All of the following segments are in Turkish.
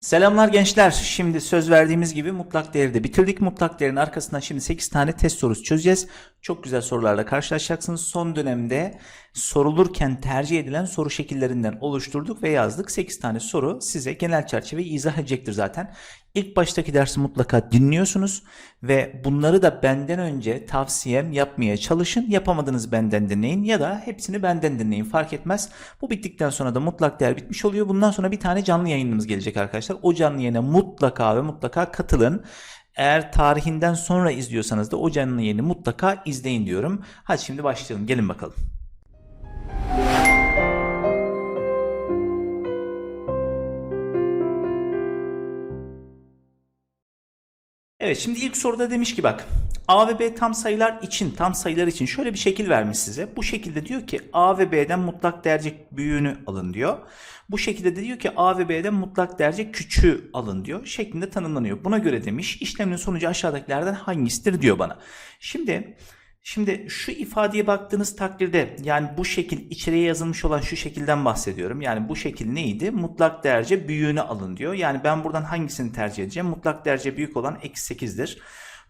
Selamlar gençler. Şimdi söz verdiğimiz gibi mutlak değeri de bitirdik. Mutlak değerin arkasından şimdi 8 tane test sorusu çözeceğiz. Çok güzel sorularla karşılaşacaksınız. Son dönemde sorulurken tercih edilen soru şekillerinden oluşturduk ve yazdık. 8 tane soru size genel çerçeveyi izah edecektir zaten. İlk baştaki dersi mutlaka dinliyorsunuz ve bunları da benden önce tavsiyem yapmaya çalışın. Yapamadınız benden dinleyin ya da hepsini benden dinleyin fark etmez. Bu bittikten sonra da mutlak değer bitmiş oluyor. Bundan sonra bir tane canlı yayınımız gelecek arkadaşlar. O canlı yayına mutlaka ve mutlaka katılın. Eğer tarihinden sonra izliyorsanız da o canlı yayını mutlaka izleyin diyorum. Hadi şimdi başlayalım. Gelin bakalım. Evet şimdi ilk soruda demiş ki bak A ve B tam sayılar için tam sayılar için şöyle bir şekil vermiş size. Bu şekilde diyor ki A ve B'den mutlak derece büyüğünü alın diyor. Bu şekilde de diyor ki A ve B'den mutlak derece küçüğü alın diyor. Şeklinde tanımlanıyor. Buna göre demiş işlemin sonucu aşağıdakilerden hangisidir diyor bana. Şimdi Şimdi şu ifadeye baktığınız takdirde yani bu şekil içeriye yazılmış olan şu şekilden bahsediyorum. Yani bu şekil neydi? Mutlak derece büyüğünü alın diyor. Yani ben buradan hangisini tercih edeceğim? Mutlak derece büyük olan eksi 8'dir.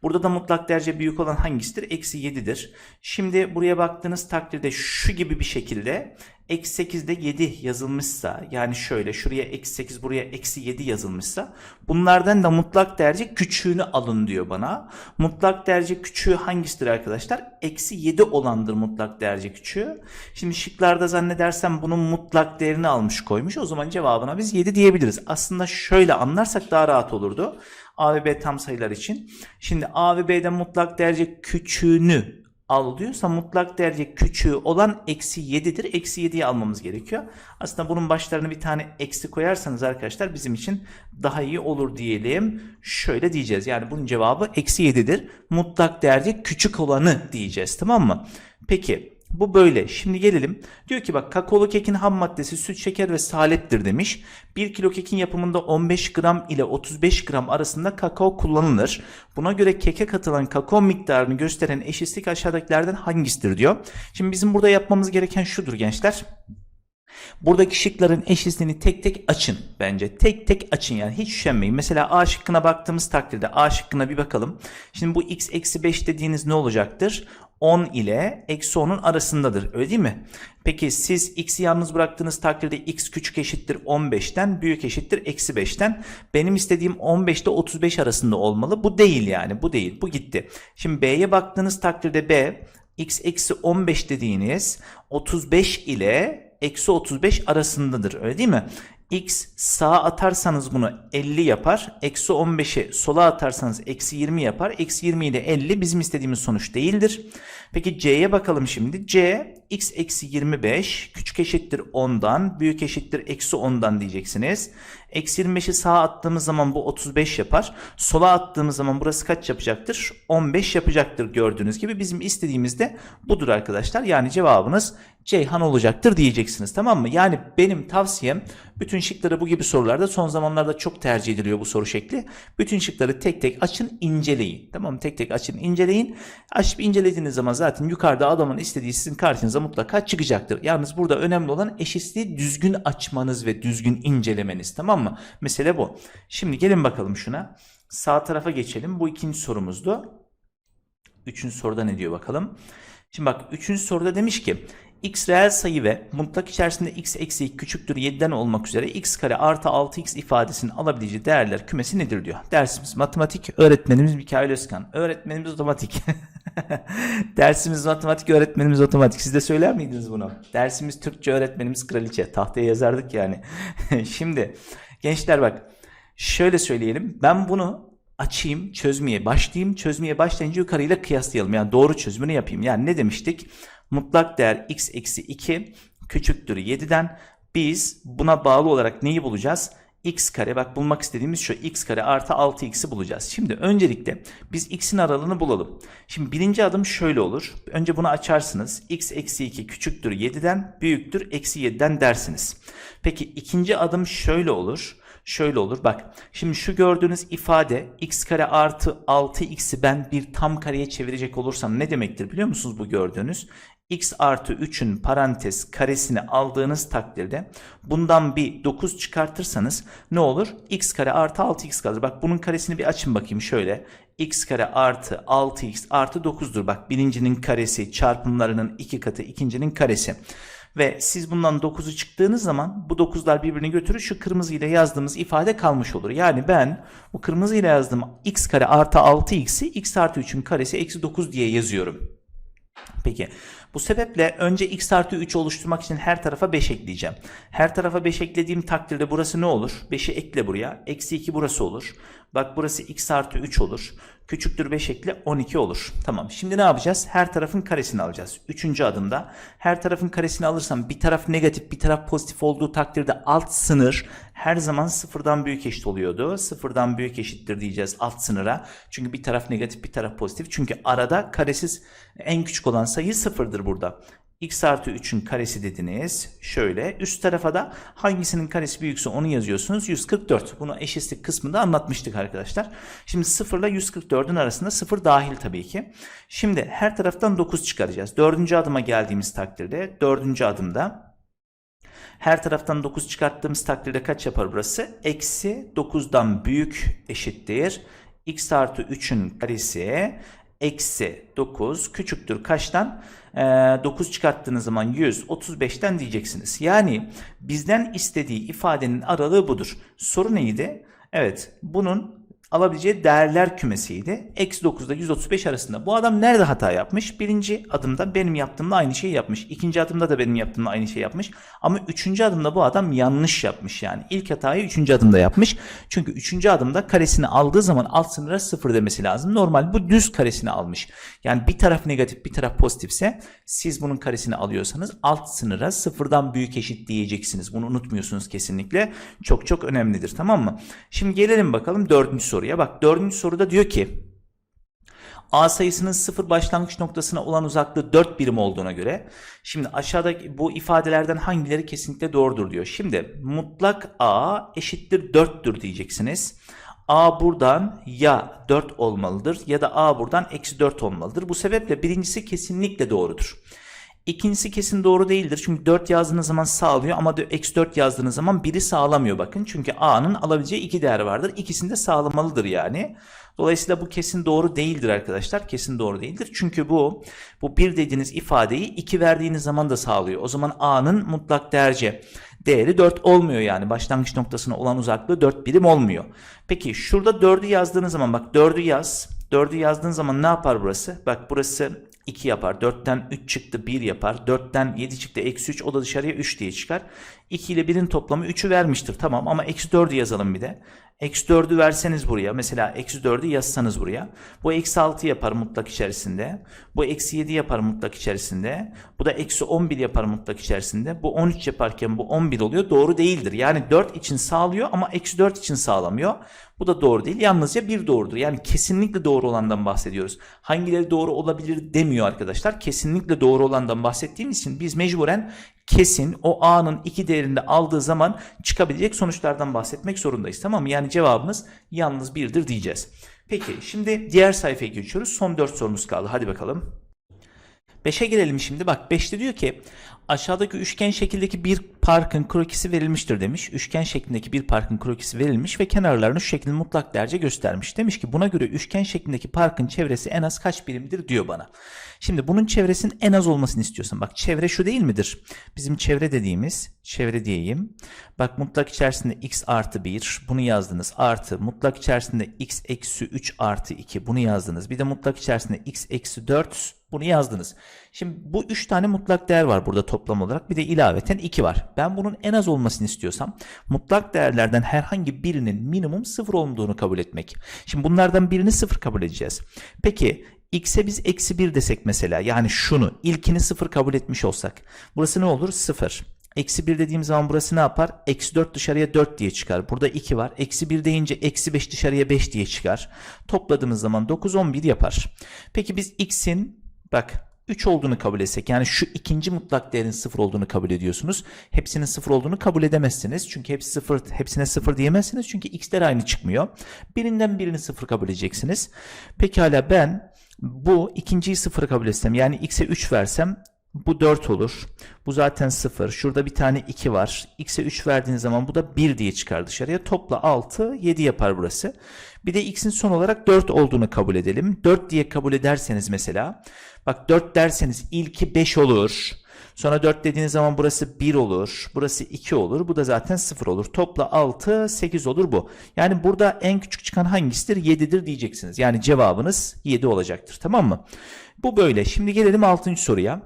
Burada da mutlak derece büyük olan hangisidir? Eksi 7'dir. Şimdi buraya baktığınız takdirde şu gibi bir şekilde eksi 8'de 7 yazılmışsa yani şöyle şuraya eksi 8 buraya eksi 7 yazılmışsa bunlardan da mutlak derece küçüğünü alın diyor bana. Mutlak derece küçüğü hangisidir arkadaşlar? Eksi 7 olandır mutlak derece küçüğü. Şimdi şıklarda zannedersem bunun mutlak değerini almış koymuş. O zaman cevabına biz 7 diyebiliriz. Aslında şöyle anlarsak daha rahat olurdu. A ve B tam sayılar için. Şimdi A ve B'den mutlak derece küçüğünü al diyorsa mutlak derece küçüğü olan eksi 7'dir. Eksi 7'yi almamız gerekiyor. Aslında bunun başlarına bir tane eksi koyarsanız arkadaşlar bizim için daha iyi olur diyelim. Şöyle diyeceğiz. Yani bunun cevabı eksi 7'dir. Mutlak derece küçük olanı diyeceğiz tamam mı? Peki bu böyle. Şimdi gelelim. Diyor ki bak kakaolu kekin ham maddesi süt, şeker ve saleptir demiş. 1 kilo kekin yapımında 15 gram ile 35 gram arasında kakao kullanılır. Buna göre keke katılan kakao miktarını gösteren eşitlik aşağıdakilerden hangisidir diyor. Şimdi bizim burada yapmamız gereken şudur gençler. Buradaki şıkların eşitliğini tek tek açın bence. Tek tek açın yani hiç üşenmeyin. Mesela A şıkkına baktığımız takdirde A şıkkına bir bakalım. Şimdi bu x eksi 5 dediğiniz ne olacaktır? 10 ile eksi 10'un arasındadır öyle değil mi? Peki siz x'i yalnız bıraktığınız takdirde x küçük eşittir 15'ten büyük eşittir eksi 5'ten. Benim istediğim 15 ile 35 arasında olmalı. Bu değil yani bu değil bu gitti. Şimdi b'ye baktığınız takdirde b x eksi 15 dediğiniz 35 ile eksi 35 arasındadır öyle değil mi? X sağa atarsanız bunu 50 yapar. Eksi 15'i sola atarsanız eksi 20 yapar. Eksi 20 ile 50 bizim istediğimiz sonuç değildir. Peki c'ye bakalım şimdi. c x eksi 25 küçük eşittir 10'dan büyük eşittir eksi 10'dan diyeceksiniz. Eksi 25'i sağa attığımız zaman bu 35 yapar. Sola attığımız zaman burası kaç yapacaktır? 15 yapacaktır gördüğünüz gibi. Bizim istediğimiz de budur arkadaşlar. Yani cevabınız Ceyhan olacaktır diyeceksiniz tamam mı? Yani benim tavsiyem bütün şıkları bu gibi sorularda son zamanlarda çok tercih ediliyor bu soru şekli. Bütün şıkları tek tek açın inceleyin. Tamam mı? Tek tek açın inceleyin. Açıp incelediğiniz zaman zaten yukarıda adamın istediği sizin karşınıza mutlaka çıkacaktır. Yalnız burada önemli olan eşitliği düzgün açmanız ve düzgün incelemeniz tamam mı? Mesele bu. Şimdi gelin bakalım şuna. Sağ tarafa geçelim. Bu ikinci sorumuzdu. Üçüncü soruda ne diyor bakalım. Şimdi bak üçüncü soruda demiş ki x reel sayı ve mutlak içerisinde x eksi 2 küçüktür 7'den olmak üzere x kare artı 6x ifadesinin alabileceği değerler kümesi nedir diyor. Dersimiz matematik, öğretmenimiz Mikail Özkan. Öğretmenimiz otomatik. Dersimiz matematik, öğretmenimiz otomatik. Siz de söyler miydiniz bunu? Dersimiz Türkçe, öğretmenimiz kraliçe. Tahtaya yazardık yani. Şimdi gençler bak şöyle söyleyelim. Ben bunu açayım, çözmeye başlayayım. Çözmeye başlayınca yukarıyla kıyaslayalım. Yani doğru çözümünü yapayım. Yani ne demiştik? Mutlak değer x eksi 2 küçüktür 7'den. Biz buna bağlı olarak neyi bulacağız? X kare bak bulmak istediğimiz şu x kare artı 6x'i bulacağız. Şimdi öncelikle biz x'in aralığını bulalım. Şimdi birinci adım şöyle olur. Önce bunu açarsınız. x eksi 2 küçüktür 7'den büyüktür eksi 7'den dersiniz. Peki ikinci adım şöyle olur. Şöyle olur bak şimdi şu gördüğünüz ifade x kare artı 6x'i ben bir tam kareye çevirecek olursam ne demektir biliyor musunuz bu gördüğünüz? X artı 3'ün parantez karesini aldığınız takdirde bundan bir 9 çıkartırsanız ne olur? x kare artı 6x kalır. Bak bunun karesini bir açın bakayım şöyle. x kare artı 6x artı 9'dur. Bak birincinin karesi çarpımlarının iki katı ikincinin karesi. Ve siz bundan 9'u çıktığınız zaman bu 9'lar birbirini götürür. Şu kırmızı ile yazdığımız ifade kalmış olur. Yani ben bu kırmızı ile yazdığım x kare artı 6x'i x artı 3'ün karesi eksi 9 diye yazıyorum. Peki bu sebeple önce x artı 3 oluşturmak için her tarafa 5 ekleyeceğim. Her tarafa 5 eklediğim takdirde burası ne olur? 5'i ekle buraya. Eksi 2 burası olur. Bak burası x artı 3 olur. Küçüktür 5 ekle 12 olur. Tamam şimdi ne yapacağız? Her tarafın karesini alacağız. Üçüncü adımda her tarafın karesini alırsam bir taraf negatif bir taraf pozitif olduğu takdirde alt sınır her zaman sıfırdan büyük eşit oluyordu. Sıfırdan büyük eşittir diyeceğiz alt sınıra. Çünkü bir taraf negatif bir taraf pozitif. Çünkü arada karesiz en küçük olan sayı sıfırdır burada x artı 3'ün karesi dediniz. Şöyle üst tarafa da hangisinin karesi büyükse onu yazıyorsunuz. 144. Bunu eşitlik kısmında anlatmıştık arkadaşlar. Şimdi 0 ile 144'ün arasında 0 dahil tabii ki. Şimdi her taraftan 9 çıkaracağız. Dördüncü adıma geldiğimiz takdirde dördüncü adımda her taraftan 9 çıkarttığımız takdirde kaç yapar burası? Eksi 9'dan büyük eşittir. x artı 3'ün karesi eksi 9 küçüktür kaçtan? Ee, 9 çıkarttığınız zaman 135'ten diyeceksiniz. Yani bizden istediği ifadenin aralığı budur. Soru neydi? Evet bunun alabileceği değerler kümesiydi. Eksi 9 ile 135 arasında. Bu adam nerede hata yapmış? Birinci adımda benim yaptığımla aynı şeyi yapmış. İkinci adımda da benim yaptığımla aynı şeyi yapmış. Ama üçüncü adımda bu adam yanlış yapmış yani. İlk hatayı üçüncü adımda yapmış. Çünkü üçüncü adımda karesini aldığı zaman alt sınıra sıfır demesi lazım. Normal bu düz karesini almış. Yani bir taraf negatif bir taraf pozitifse siz bunun karesini alıyorsanız alt sınıra sıfırdan büyük eşit diyeceksiniz. Bunu unutmuyorsunuz kesinlikle. Çok çok önemlidir tamam mı? Şimdi gelelim bakalım dördüncü soruya. Bak dördüncü soruda diyor ki A sayısının sıfır başlangıç noktasına olan uzaklığı 4 birim olduğuna göre şimdi aşağıdaki bu ifadelerden hangileri kesinlikle doğrudur diyor. Şimdi mutlak A eşittir 4'tür diyeceksiniz. A buradan ya 4 olmalıdır ya da A buradan eksi 4 olmalıdır. Bu sebeple birincisi kesinlikle doğrudur. İkincisi kesin doğru değildir. Çünkü 4 yazdığınız zaman sağlıyor ama eksi 4 yazdığınız zaman biri sağlamıyor bakın. Çünkü A'nın alabileceği iki değer vardır. İkisini de sağlamalıdır yani. Dolayısıyla bu kesin doğru değildir arkadaşlar. Kesin doğru değildir. Çünkü bu bu bir dediğiniz ifadeyi 2 verdiğiniz zaman da sağlıyor. O zaman A'nın mutlak değerce değeri 4 olmuyor yani. Başlangıç noktasına olan uzaklığı 4 birim olmuyor. Peki şurada 4'ü yazdığınız zaman bak 4'ü yaz. 4'ü yazdığın zaman ne yapar burası? Bak burası 2 yapar. 4'ten 3 çıktı 1 yapar. 4'ten 7 çıktı eksi 3 o da dışarıya 3 diye çıkar. 2 ile 1'in toplamı 3'ü vermiştir. Tamam ama eksi 4'ü yazalım bir de. Eksi 4'ü verseniz buraya. Mesela eksi 4'ü yazsanız buraya. Bu eksi 6 yapar mutlak içerisinde. Bu eksi 7 yapar mutlak içerisinde. Bu da eksi 11 yapar mutlak içerisinde. Bu 13 yaparken bu 11 oluyor. Doğru değildir. Yani 4 için sağlıyor ama eksi 4 için sağlamıyor. Bu da doğru değil. Yalnızca bir doğrudur. Yani kesinlikle doğru olandan bahsediyoruz. Hangileri doğru olabilir demiyor arkadaşlar. Kesinlikle doğru olandan bahsettiğimiz için biz mecburen kesin o A'nın iki değerinde aldığı zaman çıkabilecek sonuçlardan bahsetmek zorundayız. Tamam mı? Yani cevabımız yalnız birdir diyeceğiz. Peki şimdi diğer sayfaya geçiyoruz. Son 4 sorumuz kaldı. Hadi bakalım. 5'e gelelim şimdi. Bak 5'te diyor ki aşağıdaki üçgen şekildeki bir parkın krokisi verilmiştir demiş. Üçgen şeklindeki bir parkın krokisi verilmiş ve kenarlarını şu şekilde mutlak derece göstermiş. Demiş ki buna göre üçgen şeklindeki parkın çevresi en az kaç birimdir diyor bana. Şimdi bunun çevresinin en az olmasını istiyorsun. Bak çevre şu değil midir? Bizim çevre dediğimiz çevre diyeyim. Bak mutlak içerisinde x artı 1 bunu yazdınız. Artı mutlak içerisinde x eksi 3 artı 2 bunu yazdınız. Bir de mutlak içerisinde x eksi 4 bunu yazdınız. Şimdi bu 3 tane mutlak değer var burada toplam olarak. Bir de ilaveten 2 var. Ben bunun en az olmasını istiyorsam mutlak değerlerden herhangi birinin minimum 0 olduğunu kabul etmek. Şimdi bunlardan birini 0 kabul edeceğiz. Peki x'e biz eksi 1 desek mesela yani şunu ilkini 0 kabul etmiş olsak. Burası ne olur? 0. Eksi 1 dediğim zaman burası ne yapar? Eksi 4 dışarıya 4 diye çıkar. Burada 2 var. Eksi 1 deyince eksi 5 dışarıya 5 diye çıkar. Topladığımız zaman 9 11 yapar. Peki biz x'in bak 3 olduğunu kabul etsek yani şu ikinci mutlak değerin 0 olduğunu kabul ediyorsunuz. Hepsinin 0 olduğunu kabul edemezsiniz. Çünkü hepsi 0 hepsine 0 diyemezsiniz. Çünkü x'ler aynı çıkmıyor. Birinden birini 0 kabul edeceksiniz. Pekala ben bu ikinciyi 0 kabul etsem yani x'e 3 versem Bu 4 olur. Bu zaten 0. Şurada bir tane 2 var. X'e 3 verdiğiniz zaman bu da 1 diye çıkar dışarıya. Topla 6, 7 yapar burası. Bir de X'in son olarak 4 olduğunu kabul edelim. 4 diye kabul ederseniz mesela. Bak 4 derseniz ilki 5 olur. Sonra 4 dediğiniz zaman burası 1 olur. Burası 2 olur. Bu da zaten 0 olur. Topla 6, 8 olur bu. Yani burada en küçük çıkan hangisidir? 7'dir diyeceksiniz. Yani cevabınız 7 olacaktır. Tamam mı? Bu böyle. Şimdi gelelim 6. soruya.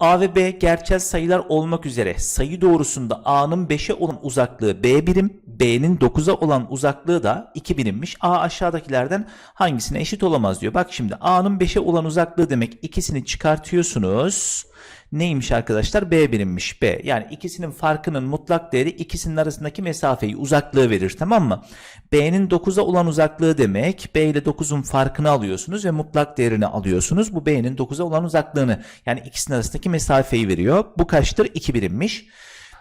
A ve B gerçel sayılar olmak üzere sayı doğrusunda A'nın 5'e olan uzaklığı B birim, B'nin 9'a olan uzaklığı da 2 birimmiş. A aşağıdakilerden hangisine eşit olamaz diyor. Bak şimdi A'nın 5'e olan uzaklığı demek ikisini çıkartıyorsunuz. Neymiş arkadaşlar? B birimmiş. B. Yani ikisinin farkının mutlak değeri ikisinin arasındaki mesafeyi, uzaklığı verir. Tamam mı? B'nin 9'a olan uzaklığı demek. B ile 9'un farkını alıyorsunuz ve mutlak değerini alıyorsunuz. Bu B'nin 9'a olan uzaklığını. Yani ikisinin arasındaki mesafeyi veriyor. Bu kaçtır? 2 birimmiş.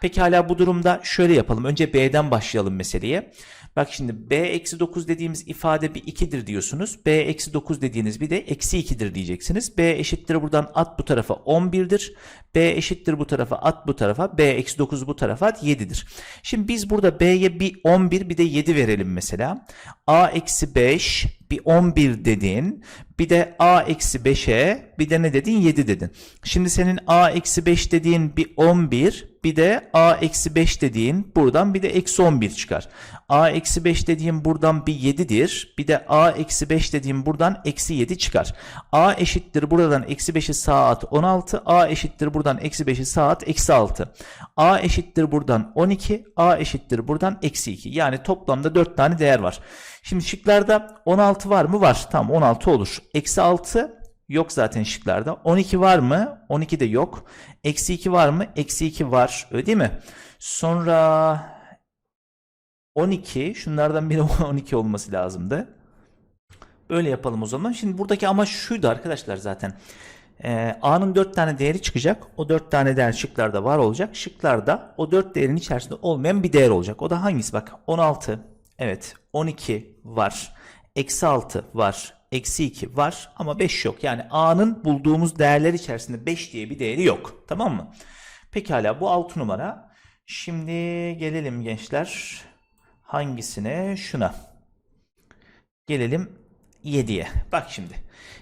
Peki hala bu durumda şöyle yapalım. Önce B'den başlayalım meseleye. Bak şimdi B eksi 9 dediğimiz ifade bir 2'dir diyorsunuz. B eksi 9 dediğiniz bir de eksi 2'dir diyeceksiniz. B eşittir buradan at bu tarafa 11'dir. B eşittir bu tarafa at bu tarafa. B eksi 9 bu tarafa at 7'dir. Şimdi biz burada B'ye bir 11 bir de 7 verelim mesela. A eksi 5 bir 11 dedin. Bir de A eksi 5'e bir de ne dedin 7 dedin. Şimdi senin A eksi 5 dediğin bir 11 bir de A eksi 5 dediğin buradan bir de eksi 11 çıkar. A eksi 5 dediğim buradan bir 7'dir. Bir de A eksi 5 dediğim buradan eksi 7 çıkar. A eşittir buradan eksi 5'i sağa at 16. A eşittir buradan eksi 5'i sağa at eksi 6. A eşittir buradan 12. A eşittir buradan eksi 2. Yani toplamda 4 tane değer var. Şimdi şıklarda 16 var mı? Var. Tamam 16 olur. Eksi 6 yok zaten şıklarda. 12 var mı? 12 de yok. Eksi 2 var mı? Eksi 2 var. Öyle değil mi? Sonra 12. Şunlardan biri 12 olması lazımdı. Böyle yapalım o zaman. Şimdi buradaki amaç şuydu arkadaşlar zaten. Ee, A'nın 4 tane değeri çıkacak. O 4 tane değer şıklarda var olacak. Şıklarda o 4 değerin içerisinde olmayan bir değer olacak. O da hangisi? Bak 16. Evet 12 var. Eksi 6 var. Eksi 2 var ama 5 yok. Yani A'nın bulduğumuz değerler içerisinde 5 diye bir değeri yok. Tamam mı? Pekala bu 6 numara. Şimdi gelelim gençler. Hangisine? Şuna. Gelelim 7'ye. Bak şimdi.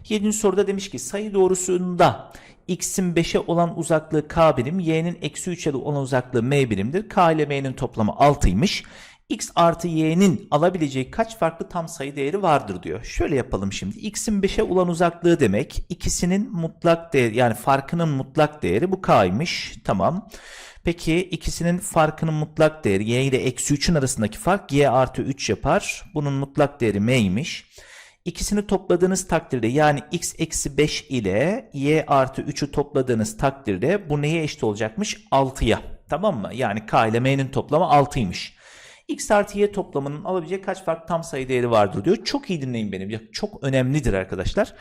7. soruda demiş ki sayı doğrusunda x'in 5'e olan uzaklığı k birim, y'nin eksi 3'e olan uzaklığı m birimdir. k ile m'nin toplamı 6'ymış. X artı y'nin alabileceği kaç farklı tam sayı değeri vardır diyor. Şöyle yapalım şimdi. x'in 5'e olan uzaklığı demek ikisinin mutlak değeri yani farkının mutlak değeri bu k'ymış. Tamam. Peki ikisinin farkının mutlak değeri y ile eksi 3'ün arasındaki fark y artı 3 yapar. Bunun mutlak değeri m'ymiş. İkisini topladığınız takdirde yani x eksi 5 ile y artı 3'ü topladığınız takdirde bu neye eşit olacakmış? 6'ya. Tamam mı? Yani k ile m'nin toplamı 6'ymış. X artı y toplamının alabileceği kaç farklı tam sayı değeri vardır diyor. Çok iyi dinleyin beni. Çok önemlidir arkadaşlar.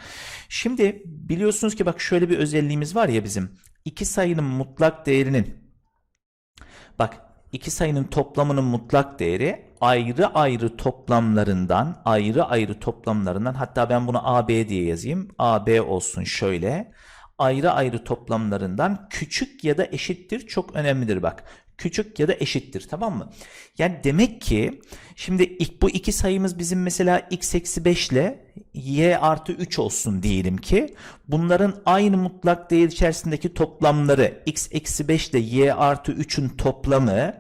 Şimdi biliyorsunuz ki bak şöyle bir özelliğimiz var ya bizim. İki sayının mutlak değerinin Bak iki sayının toplamının mutlak değeri ayrı ayrı toplamlarından ayrı ayrı toplamlarından hatta ben bunu AB diye yazayım. AB olsun şöyle. Ayrı ayrı toplamlarından küçük ya da eşittir çok önemlidir bak. Küçük ya da eşittir tamam mı? Yani demek ki şimdi bu iki sayımız bizim mesela x eksi 5 ile y artı 3 olsun diyelim ki bunların aynı mutlak değer içerisindeki toplamları x eksi 5 ile y artı 3'ün toplamı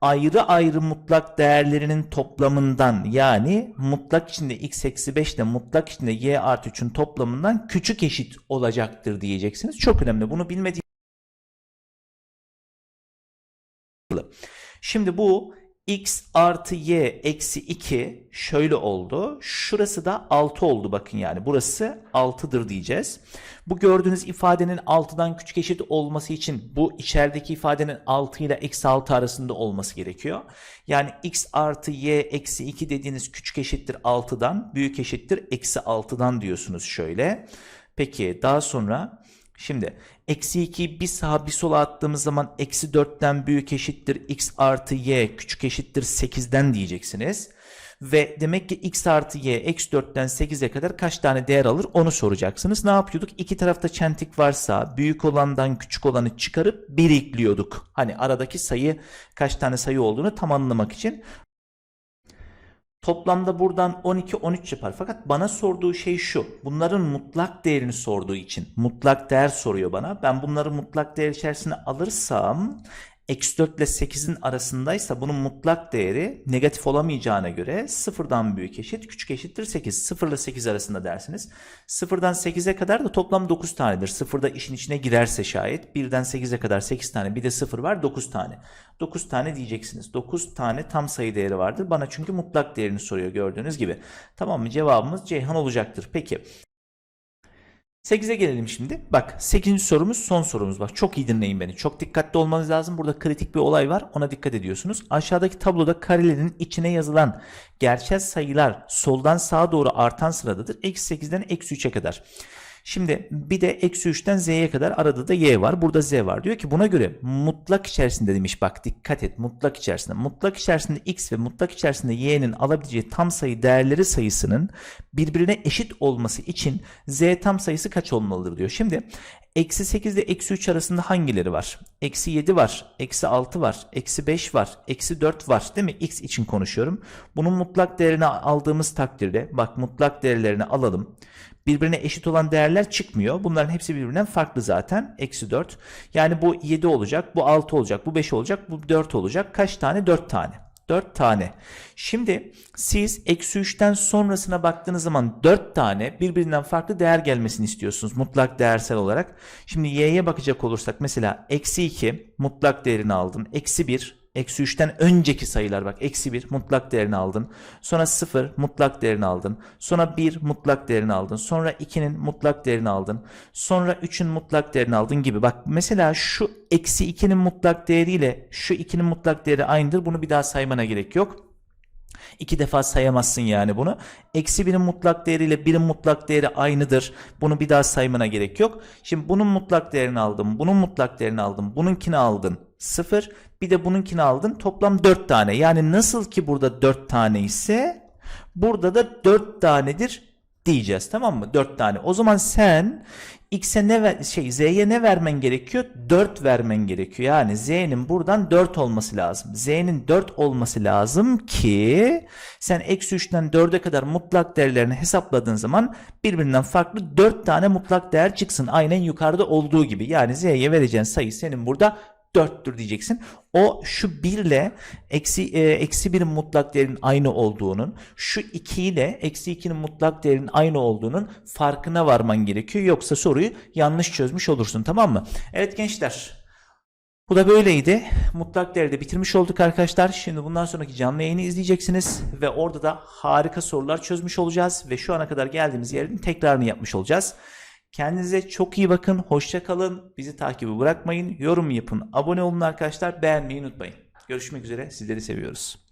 ayrı ayrı mutlak değerlerinin toplamından yani mutlak içinde x eksi 5 ile mutlak içinde y artı 3'ün toplamından küçük eşit olacaktır diyeceksiniz. Çok önemli. Bunu bilmediğiniz Şimdi bu x artı y eksi 2 şöyle oldu. Şurası da 6 oldu bakın yani. Burası 6'dır diyeceğiz. Bu gördüğünüz ifadenin 6'dan küçük eşit olması için bu içerideki ifadenin 6 ile eksi 6 arasında olması gerekiyor. Yani x artı y eksi 2 dediğiniz küçük eşittir 6'dan büyük eşittir eksi 6'dan diyorsunuz şöyle. Peki daha sonra Şimdi eksi 2'yi bir sağa bir sola attığımız zaman eksi 4'ten büyük eşittir x artı y küçük eşittir 8'den diyeceksiniz. Ve demek ki x artı y eksi 4'ten 8'e kadar kaç tane değer alır onu soracaksınız. Ne yapıyorduk? İki tarafta çentik varsa büyük olandan küçük olanı çıkarıp 1 ekliyorduk. Hani aradaki sayı kaç tane sayı olduğunu tam anlamak için. Toplamda buradan 12 13 yapar. Fakat bana sorduğu şey şu. Bunların mutlak değerini sorduğu için mutlak değer soruyor bana. Ben bunları mutlak değer içerisine alırsam Eksi 4 ile 8'in arasındaysa bunun mutlak değeri negatif olamayacağına göre sıfırdan büyük eşit küçük eşittir 8. 0 ile 8 arasında dersiniz. Sıfırdan 8'e kadar da toplam 9 tanedir. Sıfırda işin içine girerse şayet birden 8'e kadar 8 tane bir de 0 var 9 tane. 9 tane diyeceksiniz. 9 tane tam sayı değeri vardır. Bana çünkü mutlak değerini soruyor gördüğünüz gibi. Tamam mı? Cevabımız Ceyhan olacaktır. Peki. 8'e gelelim şimdi. Bak 8. sorumuz son sorumuz. Bak çok iyi dinleyin beni. Çok dikkatli olmanız lazım. Burada kritik bir olay var. Ona dikkat ediyorsunuz. Aşağıdaki tabloda karelerin içine yazılan gerçel sayılar soldan sağa doğru artan sıradadır. Eksi 8'den eksi 3'e kadar. Şimdi bir de eksi 3'ten z'ye kadar arada da y var. Burada z var. Diyor ki buna göre mutlak içerisinde demiş. Bak dikkat et mutlak içerisinde. Mutlak içerisinde x ve mutlak içerisinde y'nin alabileceği tam sayı değerleri sayısının birbirine eşit olması için z tam sayısı kaç olmalıdır diyor. Şimdi eksi 8 ile eksi 3 arasında hangileri var? Eksi 7 var, eksi 6 var, eksi 5 var, eksi 4 var değil mi? x için konuşuyorum. Bunun mutlak değerini aldığımız takdirde bak mutlak değerlerini alalım birbirine eşit olan değerler çıkmıyor. Bunların hepsi birbirinden farklı zaten. Eksi 4. Yani bu 7 olacak, bu 6 olacak, bu 5 olacak, bu 4 olacak. Kaç tane? 4 tane. 4 tane. Şimdi siz eksi 3'ten sonrasına baktığınız zaman 4 tane birbirinden farklı değer gelmesini istiyorsunuz mutlak değersel olarak. Şimdi y'ye bakacak olursak mesela eksi 2 mutlak değerini aldın. Eksi 1 Eksi 3'ten önceki sayılar bak. Eksi 1 mutlak değerini aldın. Sonra 0 mutlak değerini aldın. Sonra 1 mutlak değerini aldın. Sonra 2'nin mutlak değerini aldın. Sonra 3'ün mutlak değerini aldın gibi. Bak mesela şu eksi 2'nin mutlak değeriyle şu 2'nin mutlak değeri aynıdır. Bunu bir daha saymana gerek yok. İki defa sayamazsın yani bunu. Eksi 1'in mutlak değeriyle 1'in mutlak değeri aynıdır. Bunu bir daha saymana gerek yok. Şimdi bunun mutlak değerini aldım. Bunun mutlak değerini aldım. Bununkini aldın. 0. Bir de bununkini aldın. Toplam 4 tane. Yani nasıl ki burada 4 tane ise burada da 4 tanedir diyeceğiz. Tamam mı? 4 tane. O zaman sen x'e ne ver, şey z'ye ne vermen gerekiyor? 4 vermen gerekiyor. Yani z'nin buradan 4 olması lazım. z'nin 4 olması lazım ki sen eksi 3'ten 4'e kadar mutlak değerlerini hesapladığın zaman birbirinden farklı 4 tane mutlak değer çıksın. Aynen yukarıda olduğu gibi. Yani z'ye vereceğin sayı senin burada 4'tür diyeceksin. O şu 1 ile eksi, e, eksi 1'in mutlak değerinin aynı olduğunun, şu 2 ile eksi 2'nin mutlak değerinin aynı olduğunun farkına varman gerekiyor. Yoksa soruyu yanlış çözmüş olursun tamam mı? Evet gençler. Bu da böyleydi. Mutlak değerde bitirmiş olduk arkadaşlar. Şimdi bundan sonraki canlı yayını izleyeceksiniz ve orada da harika sorular çözmüş olacağız ve şu ana kadar geldiğimiz yerin tekrarını yapmış olacağız. Kendinize çok iyi bakın. Hoşça kalın. Bizi takibi bırakmayın. Yorum yapın. Abone olun arkadaşlar. Beğenmeyi unutmayın. Görüşmek üzere. Sizleri seviyoruz.